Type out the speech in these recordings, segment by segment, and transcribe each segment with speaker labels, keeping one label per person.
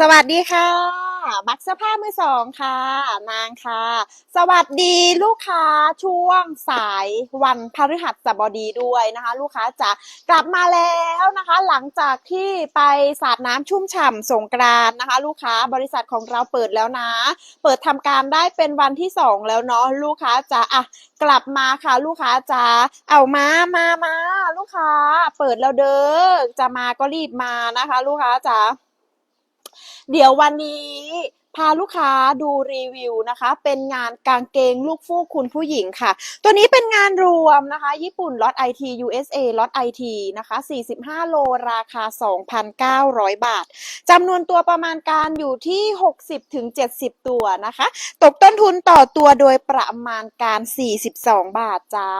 Speaker 1: สวัสดีค่ะบักเสื้อผ้ามือสองค่ะ นางค่ะ สวัสดีลูกค้าช่วงสายวันพฤหัสบดีด้วยนะคะ ลูกค้าจะกลับมาแล้วนะคะ หลังจากที่ไปสาดน้ำชุ่มฉ่ำสงกรานนะคะ ลูกค้าบริษัทของเราเปิดแล้วนะ เปิดทำการได้เป็นวันที่สองแล้วเนาะลูกค้าจะอะกลับมาค่ะ ลูกค้าจะเอามามามาลูกค้า เปิดแล้วเด้อจะมาก็รีบมานะคะ ลูกค้าจ๋า เดี๋ยววันนี้พาลูกค้าดูรีวิวนะคะ เป็นงานกางเกงลูกฟูกคุณผู้หญิงค่ะ ตัวนี้เป็นงานรวมนะคะ ญี่ปุ่นล็อต IT USA ล็อต IT นะคะ 45 โลราคา 2,900 บาทจำนวนตัวประมาณการอยู่ที่ 60ถึง70 ตัวนะคะ ตกต้นทุนต่อตัวโดยประมาณการ 42 บาทจ้า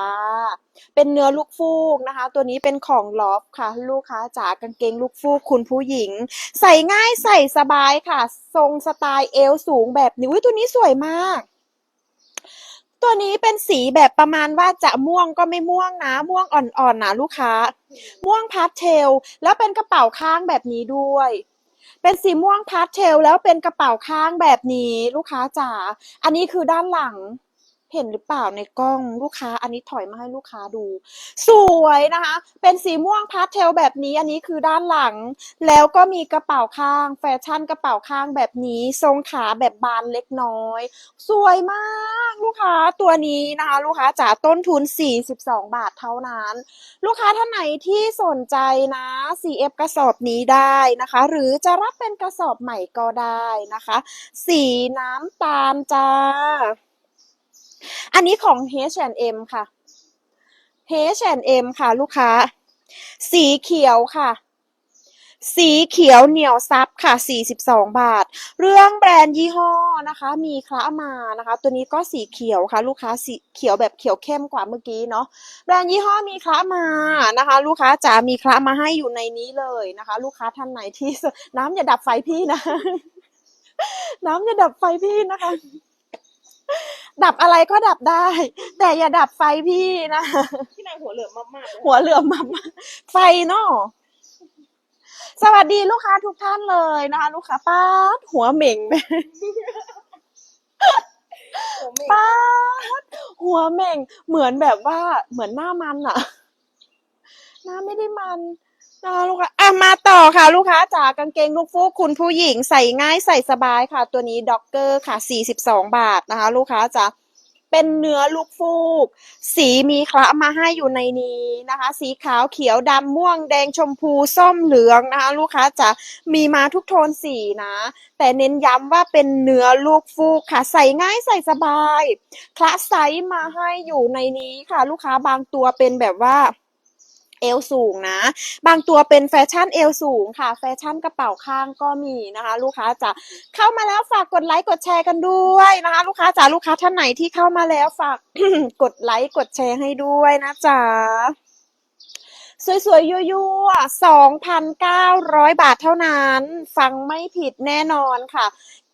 Speaker 1: เป็นเนื้อลูกฟูกนะคะ ตัวนี้เป็นของลอฟค่ะ ลูกค้าจ๋ากางเกงลูกฟูกคุณผู้หญิง ใส่ง่ายใส่สบายค่ะ ทรงสไตล์เอวสูงแบบนี้อุ๊ยตัวนี้สวยมาก ตัวนี้เป็นสีแบบประมาณว่าจะม่วงก็ไม่ม่วงนะ ม่วงอ่อนๆนะลูกค้า ม่วงพาสเทล แล้วเป็นกระเป๋าข้างแบบนี้ด้วยเป็นสีม่วงพาสเทลแล้วเป็นกระเป๋าข้างแบบนี้ลูกค้าจ๋า อันนี้คือด้านหลัง เห็นหรือเปล่าในกล้องลูกค้า อันนี้ถอยมาให้ลูกค้าดู สวยนะคะ เป็นสีม่วงพาสเทลแบบนี้ อันนี้คือด้านหลัง แล้วก็มีกระเป๋าข้าง แฟชั่นกระเป๋าข้างแบบนี้ ทรงขาแบบบานเล็กน้อย สวยมากลูกค้าตัวนี้นะคะ ลูกค้าจ๋าต้นทุน 42 บาทเท่านั้น ลูกค้าท่านไหนที่สนใจนะ CF กระสอบนี้ได้นะคะ หรือจะรับเป็นกระสอบใหม่ก็ได้นะคะ สีน้ำตาลจ้า อันนี้ของ H&M ค่ะ H&M ค่ะ ลูกค้า สีเขียวค่ะ สีเขียวเหนียวซับค่ะ 42 บาท เรื่องแบรนด์ยี่ห้อนะคะ มีคละมานะคะ ตัวนี้ก็สีเขียวค่ะ ลูกค้าสีเขียวแบบเขียวเข้มกว่าเมื่อกี้เนาะ แบรนด์ยี่ห้อมีคละมานะคะ ลูกค้าจ๋ามีคละมาให้อยู่ในนี้เลยนะคะ ลูกค้าท่านไหนที่น้ำอย่าดับไฟพี่นะ น้ำอย่าดับไฟพี่นะคะ ดับอะไรก็ดับได้ แต่อย่าดับไฟพี่นะ
Speaker 2: ที่นายหัวเหลืองมากๆเลย
Speaker 1: หัวเหลือมมาไฟเนาะสวัสดีลูกค้าทุกท่านเลยนะคะลูกค้าป้าดหัวเหม่ง
Speaker 2: หัวเหม่ง
Speaker 1: ป้าดหัวเหม่ง เหมือนแบบว่าเหมือนหน้ามันอะหน้าไม่ได้มัน นะคะลูกค้าอะมาต่อค่ะ ลูกค้าจากกางเกงลูกฟูกคุณผู้หญิงใส่ง่ายใส่สบายค่ะ ตัวนี้ด็อกเกอร์ค่ะ 42 บาทนะคะ ลูกค้าจ๋าเป็นเนื้อลูกฟูก สีมีคละมาให้อยู่ในนี้นะคะ สีขาวเขียวดำม่วงแดงชมพูส้มเหลืองนะคะ ลูกค้าจะมีมาทุกโทนสีนะ แต่เน้นย้ำว่าเป็นเนื้อลูกฟูกค่ะ ใส่ง่ายใส่สบาย คละไซส์มาให้อยู่ในนี้ค่ะ ลูกค้าบางตัวเป็นแบบว่า เอวสูงนะ บางตัวเป็นแฟชั่นเอวสูงค่ะ แฟชั่นกระเป๋าข้างก็มีนะคะ ลูกค้าจะเข้ามาแล้วฝากกดไลค์กดแชร์กันด้วยนะคะ ลูกค้าจ๋าลูกค้าท่านไหนที่เข้ามาแล้วฝากกดไลค์กดแชร์ให้ด้วยนะจ๊ะสวยๆยั่วๆ2,900 บาทเท่านั้น ฟังไม่ผิดแน่นอนค่ะ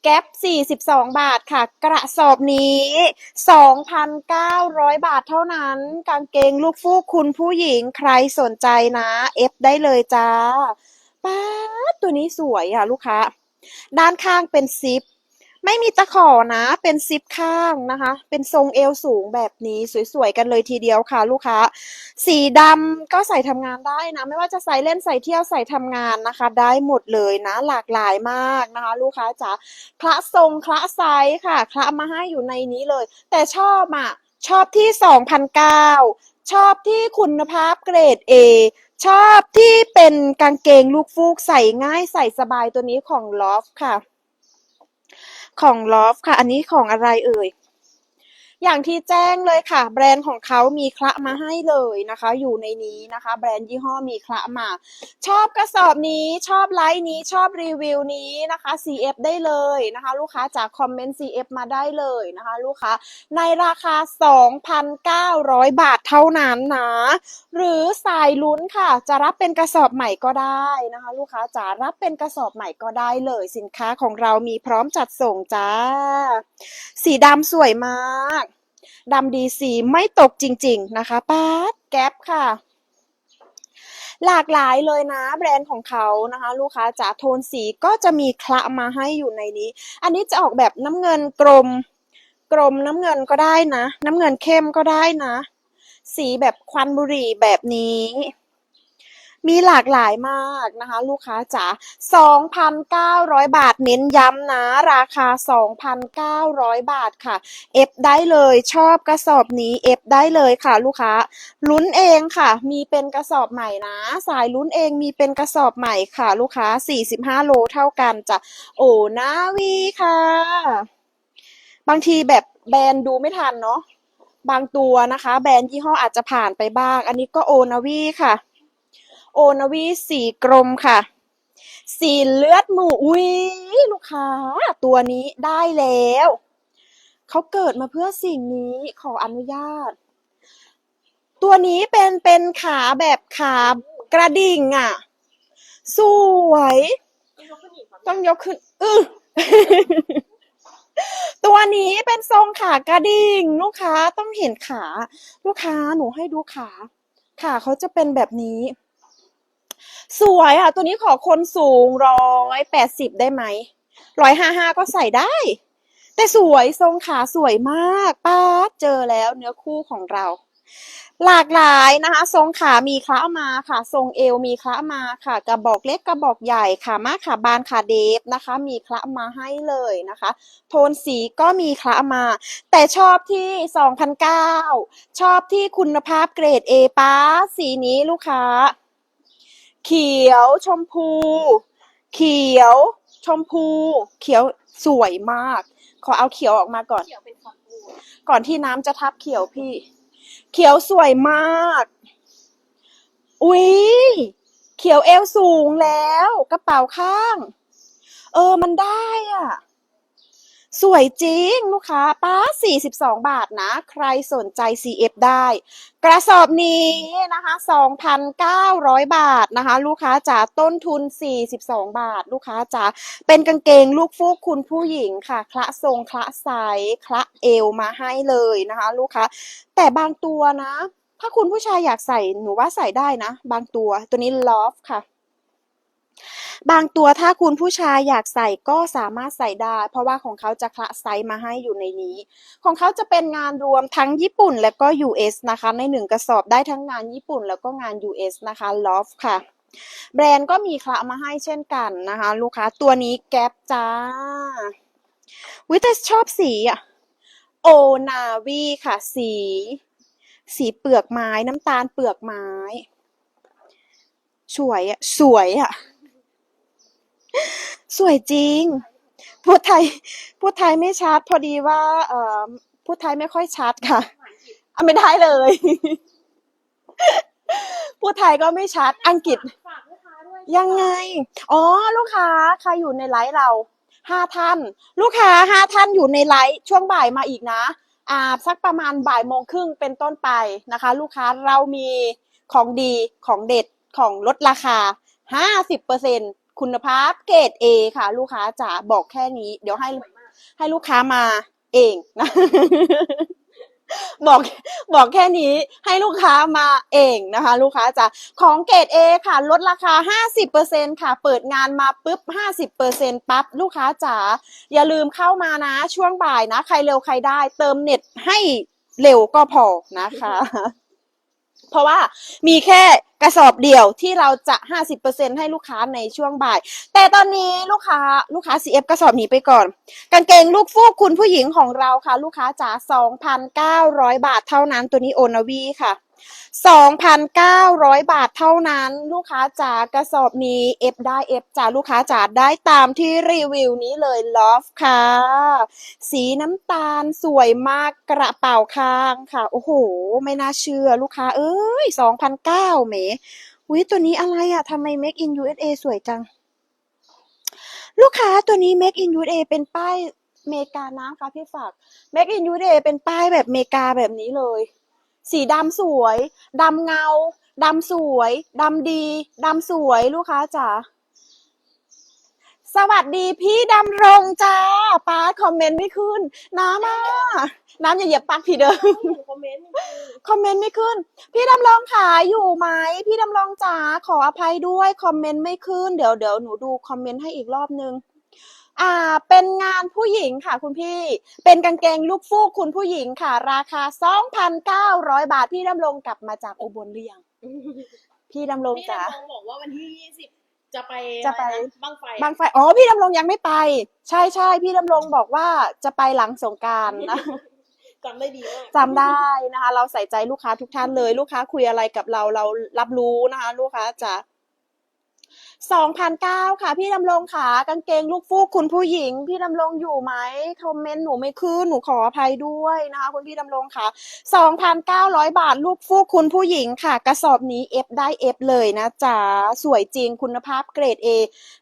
Speaker 1: แก๊ป42 บาทค่ะ กระสอบนี้ 2,900 บาทเท่านั้น กางเกงลูกฟูกคุณผู้หญิงใครสนใจนะเอฟได้เลยจ้าป้าตัวนี้สวยอะลูกค้า ด้านข้างเป็นซิป ไม่มีตะขอนะ เป็นซิปข้างนะคะ เป็นทรงเอวสูงแบบนี้สวยๆกันเลยทีเดียวค่ะ ลูกค้า สีดำก็ใส่ทำงานได้นะ ไม่ว่าจะใส่เล่นใส่เที่ยวใส่ทำงานนะคะ ได้หมดเลยนะ หลากหลายมากนะคะ ลูกค้าจ๋าคละทรงคละไซส์ค่ะ คละมาให้อยู่ในนี้เลย แต่ชอบอะ ชอบที่2,009ชอบที่คุณภาพเกรด A ชอบที่เป็นกางเกงลูกฟูกใส่ง่ายใส่สบายตัวนี้ของลอฟค่ะ ของลอฟค่ะ อันนี้ของอะไรเอ่ย อย่างที่แจ้งเลยค่ะ แบรนด์ของเขามีคละมาให้เลยนะคะ อยู่ในนี้นะคะ แบรนด์ยี่ห้อมีคละมา ชอบกระสอบนี้ชอบไลค์นี้ชอบรีวิวนี้นะคะ CF ได้เลยนะคะ ลูกค้าจากคอมเมนต์ CF มาได้เลยนะคะ ลูกค้าในราคา 2,900 บาทเท่านั้นนะหรือสายลุ้นค่ะ จะรับเป็นกระสอบใหม่ก็ได้นะคะ ลูกค้าจะรับเป็นกระสอบใหม่ก็ได้เลยสินค้าของเรามีพร้อมจัดส่งจ้า สีดำสวยมาก ดำดีสีไม่ตกจริง ๆ นะคะป้าดแก๊ปค่ะ หลากหลายเลยนะแบรนด์ของเขานะคะ ลูกค้าจ๋าโทนสีก็จะมีคละมาให้อยู่ในนี้ อันนี้จะออกแบบน้ำเงินกรมกรมน้ำเงินก็ได้นะ น้ำเงินเข้มก็ได้นะ สีแบบควันบุหรี่แบบนี้ มีหลากหลายมากนะคะ ลูกค้าจ๋า2,900 บาทเน้นย้ำนะ ราคา 2,900 บาทค่ะ เอฟได้เลยชอบกระสอบนี้เอฟได้เลยค่ะ ลูกค้าลุ้นเองค่ะ มีเป็นกระสอบใหม่นะ สายลุ้นเองมีเป็นกระสอบใหม่ค่ะ ลูกค้า 45 โลเท่ากันจ้ะโอ้นาวีค่ะ บางทีแบบแบรนด์ดูไม่ทันเนาะบางตัวนะคะ แบรนด์ยี่ห้ออาจจะผ่านไปบ้าง อันนี้ก็โอนาวีค่ะ โอนวีสีกรมค่ะ สีเลือดหมูอุ้ยลูกค้า ตัวนี้ได้แล้ว เขาเกิดมาเพื่อสิ่งนี้ขออนุญาต ตัวนี้เป็นเป็นขาแบบขากระดิ่งอะ สวย
Speaker 2: ยกขึ้น
Speaker 1: ต้องยกขึ้นอือตัวนี้เป็นทรงขากระดิ่ง ลูกค้าต้องเห็นขา ลูกค้าหนูให้ดูขา ขาเขาจะเป็นแบบนี้ สวยอะ ตัวนี้ขอคนสูงร้อยแปดสิบได้ไหมร้อยห้าห้าก็ใส่ได้ แต่สวยทรงขาสวยมากป้าเจอแล้วเนื้อคู่ของเรา หลากหลายนะคะ ทรงขามีคละมาค่ะ ทรงเอวมีคละมาค่ะ กระบอกเล็กกระบอกใหญ่ขามาขาบานขาเดฟนะคะ มีคละมาให้เลยนะคะ โทนสีก็มีคละมา แต่ชอบที่2 0 0 ชอบที่คุณภาพเกรด A ป้าสีนี้ลูกค้า เขียวชมพู เขียว ชมพู เขียวสวยมาก ขอเอาเขียวออกมาก่อน
Speaker 2: เขียวเป็นคอนบู
Speaker 1: ก่อนที่น้ำจะทับเขียวพี่ เขียวสวยมาก อุ๊ย เขียวเอวสูงแล้ว กระเป๋าข้าง เออมันได้อะ สวยจริงลูกค้าป้า 42 บาทนะ ใครสนใจ CF ได้ กระสอบนี้นะคะ 2,900 บาทนะคะ ลูกค้าจ๋าต้นทุน 42 บาท ลูกค้าจ๋าเป็นกางเกงลูกฟูกคุณผู้หญิงค่ะ คละทรงคละไซส์คละเอวมาให้เลยนะคะ ลูกค้า แต่บางตัวนะ ถ้าคุณผู้ชายอยากใส่หนูว่าใส่ได้นะ บางตัวตัวนี้ลอฟค่ะ บางตัวถ้าคุณผู้ชายอยากใส่ก็สามารถใส่ได้ เพราะว่าของเขาจะคละไซส์มาให้อยู่ในนี้ ของเขาจะเป็นงานรวมทั้งญี่ปุ่นและก็ US นะคะ ในหนึ่งกระสอบได้ทั้งงานญี่ปุ่นแล้วก็งาน US นะคะ Love ค่ะ แบรนด์ก็มีคละมาให้เช่นกันนะคะ ลูกค้าตัวนี้แก๊ปจ้าวิแต่ชอบสีอะโอนาวีค่ะ สี สีเปลือกไม้น้ำตาลเปลือกไม้ สวยอะสวยอะ สวยจริง พูดไทย พูดไทยไม่ชัด พอดีว่า เอ่อ พูดไทยไม่ค่อยชัดค่ะอะไม่ได้เลย พูดไทยก็ไม่ชัด อังกฤษ
Speaker 2: ฝากลูกค้าด้วย
Speaker 1: ยังไง อ๋อ ลูกค้าใครอยู่ในไลฟ์เราห้าท่าน ลูกค้าห้าท่านอยู่ในไลฟ์ช่วงบ่ายมาอีกนะ อ่า สักประมาณบ่ายโมงครึ่งเป็นต้นไปนะคะ ลูกค้าเรามีของดีของเด็ดของลดราคาห้าสิบเปอร์เซ็น คุณภาพเกรด A ค่ะ ลูกค้าจ๋าบอกแค่นี้ เดี๋ยวให้ให้ลูกค้ามาเองนะบอกบอกแค่นี้ให้ลูกค้ามาเองนะคะ ลูกค้าจะของเกรด A ค่ะ ลดราคา 50%ค่ะ เปิดงานมาปุ๊บ 50%ปั๊บลูกค้าจ๋าอย่าลืมเข้ามานะช่วงบ่ายนะ ใครเร็วใครได้ เติมเน็ตให้เร็วก็พอนะคะ เพราะว่ามีแค่กระสอบเดียวที่เราจะ 50%ให้ลูกค้าในช่วงบ่าย แต่ตอนนี้ลูกค้าลูกค้า CF กระสอบนี้ไปก่อน กางเกงลูกฟูกคุณผู้หญิงของเราค่ะ ลูกค้าจ๋า2,900 บาทเท่านั้นตัวนี้โอนาวีค่ะ 2,900 บาทเท่านั้นลูกค้าจ๋ากระสอบนี้เอฟได้เอฟจ๋าลูกค้าจ๋าได้ตามที่รีวิวนี้เลยลอฟค่ะ สีน้ำตาลสวยมากกระเป๋าข้างค่ะ โอ้โห ไม่น่าเชื่อลูกค้าเอ้ย2,900เมวิตัวนี้อะไรอะทำไม Make in USA สวยจัง ลูกค้าตัวนี้ Make in USA เป็นป้ายเมกาน้ำค่ะพี่ฝาก Make in USA เป็นป้ายแบบเมกาแบบนี้เลย สีดำสวยดำเงาดำสวยดำดีดำสวยลูกค้าจ๋าสวัสดีพี่ดำรงจ้าป้าคอมเมนต์ไม่ขึ้น น้ำอะน้ำอย่าเหยียบปากพี่เด้อ
Speaker 2: หนูคอมเมนต์
Speaker 1: คอมเมนต์ไม่ขึ้น พี่ดำรงขาอยู่ไหมพี่ดำรงจ๋าขออภัยด้วยคอมเมนต์ไม่ขึ้น เดี๋ยวเดี๋ยวหนูดูคอมเมนต์ให้อีกรอบนึง อ่าเป็นงานผู้หญิงค่ะคุณพี่ เป็นกางเกงลูกฟูกคุณผู้หญิงค่ะ ราคา 2,900 บาทพี่ดำรงกลับมาจากอุบลหรือยังพี่ดำรง
Speaker 2: พี่
Speaker 1: จ๋า
Speaker 2: ดำรงบอกว่าวันที่ยี่สิบจะไป
Speaker 1: จะไป
Speaker 2: อรนบังไฟ
Speaker 1: บางไฟอ๋อพี่ดำรงยังไม่ไป ใช่ใช่พี่ดำรงบอกว่าจะไปหลังสงกรารนะ
Speaker 2: จำได้ดีมาก
Speaker 1: จำได้นะคะ เราใส่ใจลูกค้าทุกท่านเลย ลูกค้าคุยอะไรกับเราเรารับรู้นะคะ ลูกค้าจะ สองพันเก้าค่ะ พี่ดำรงค่ะกางเกงลูกฟูกคุณผู้หญิง พี่ดำรงอยู่ไหมคอมเมนต์หนูไม่ขึ้นหนูขออภัยด้วยนะคะคุณพี่ดำรงค่ะสองพันเก้าร้อยบาทลูกฟูกคุณผู้หญิงค่ะ กระสอบนี้เอฟได้เอฟเลยนะจ๊ะสวยจริงคุณภาพเกรด A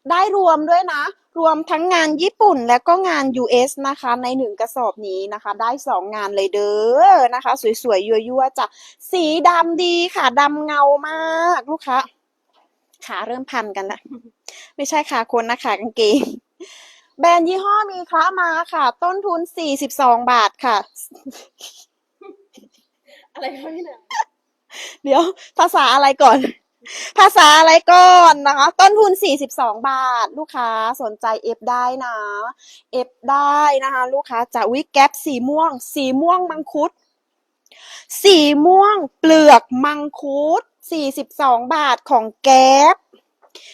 Speaker 1: ได้รวมด้วยนะ รวมทั้งงานญี่ปุ่นและก็งาน US นะคะ ในหนึ่งกระสอบนี้นะคะ ได้สองงานเลยเด้อนะคะ สวยๆยั่วๆจ้ะสีดำดีค่ะดำเงามากลูกค้า ขาเริ่มพันกันละไม่ใช่ขาคนนะขากางเกง แบรนด์ยี่ห้อมีคละมาค่ะ ต้นทุน42บาทค่ะ
Speaker 2: อะไรคะพี่หนึ่ง
Speaker 1: เดี๋ยว ภาษาอะไรก่อน ภาษาอะไรก่อนนะคะ ต้นทุน 42 บาท ลูกค้าสนใจเอฟได้นะเอฟได้นะคะ ลูกค้าจะวิกแก๊ปสีม่วง สีม่วงมังคุด สีม่วงเปลือกมังคุด 42 บาทของแก๊ป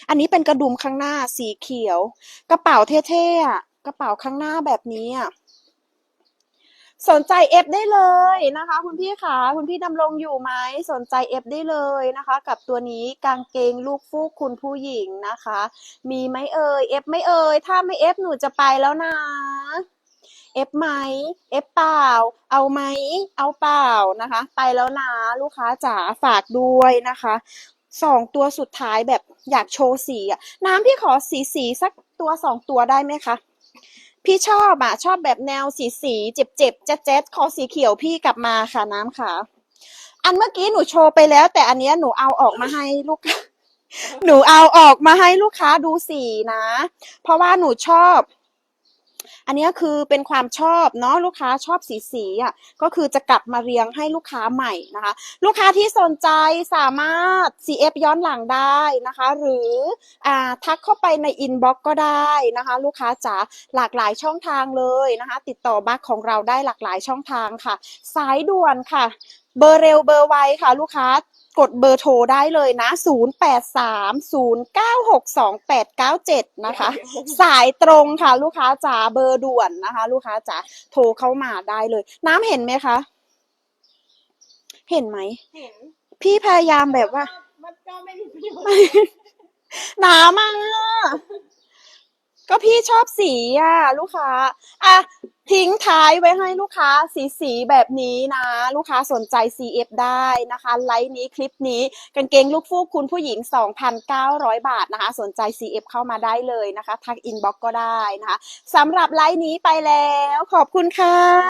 Speaker 1: อันนี้เป็นกระดุมข้างหน้าสีเขียว กระเป๋าเท่ๆอะกระเป๋าข้างหน้าแบบนี้อะสนใจเอฟได้เลยนะคะ คุณพี่คะคุณพี่ดำรงอยู่ไหมสนใจเอฟได้เลยนะคะ กับตัวนี้กางเกงลูกฟูกคุณผู้หญิงนะคะ มีไหมเอ่ยเอฟไม่เอ่ยถ้าไม่เอฟหนูจะไปแล้วนะ เอฟไหมเอฟเปล่า เอาไหมเอาเปล่านะคะ ไปแล้วนะลูกค้าจ๋าฝากด้วยนะคะสองตัวสุดท้ายแบบอยากโชว์สีอะน้ำพี่ขอสีสีสักตัวสองตัวได้ไหมคะพี่ชอบอะชอบแบบแนวสีสีเจ็บเจ็บแจ๊ดแจ๊ดขอสีเขียวพี่กลับมาค่ะน้ำค่ะ อันเมื่อกี้หนูโชว์ไปแล้ว แต่อันเนี้ยหนูเอาออกมาให้ลูกหนูเอาออกมาให้ลูกค้าดูสีนะ เพราะว่าหนูชอบ อันนี้คือเป็นความชอบเนาะลูกค้าชอบสีสีอะก็คือจะกลับมาเรียงให้ลูกค้าใหม่นะคะ ลูกค้าที่สนใจสามารถ CF ย้อนหลังได้นะคะ หรืออ่าทักเข้าไปในอินบ็อกก็ได้นะคะ ลูกค้าจ๋าหลากหลายช่องทางเลยนะคะ ติดต่อบัคของเราได้หลากหลายช่องทางค่ะ สายด่วนค่ะเบอร์เร็วเบอร์ไวค่ะ ลูกค้า กดเบอร์โทรได้เลยนะ 0830962897 นะคะ สายตรงค่ะ ลูกค้าจ๋าเบอร์ด่วนนะคะ ลูกค้าจ๋าโทรเข้ามาได้เลย น้ำเห็นไหมคะ เห็นไหม
Speaker 2: เห็น
Speaker 1: พี่พยายามแบบว่า
Speaker 2: มันก็ไม่มีประโยชน์
Speaker 1: หนามา ก็พี่ชอบสีอะลูกค้าอะทิ้งท้ายไว้ให้ลูกค้าสีสีแบบนี้นะ ลูกค้าสนใจ CF ได้นะคะ ไลฟ์นี้คลิปนี้กางเกงลูกฟูกคุณผู้หญิง 2,900 บาทนะคะ สนใจ CF เข้ามาได้เลยนะคะ ทักอินบ็อกก็ได้นะคะสำหรับไลฟ์นี้ไปแล้ว ขอบคุณค่ะ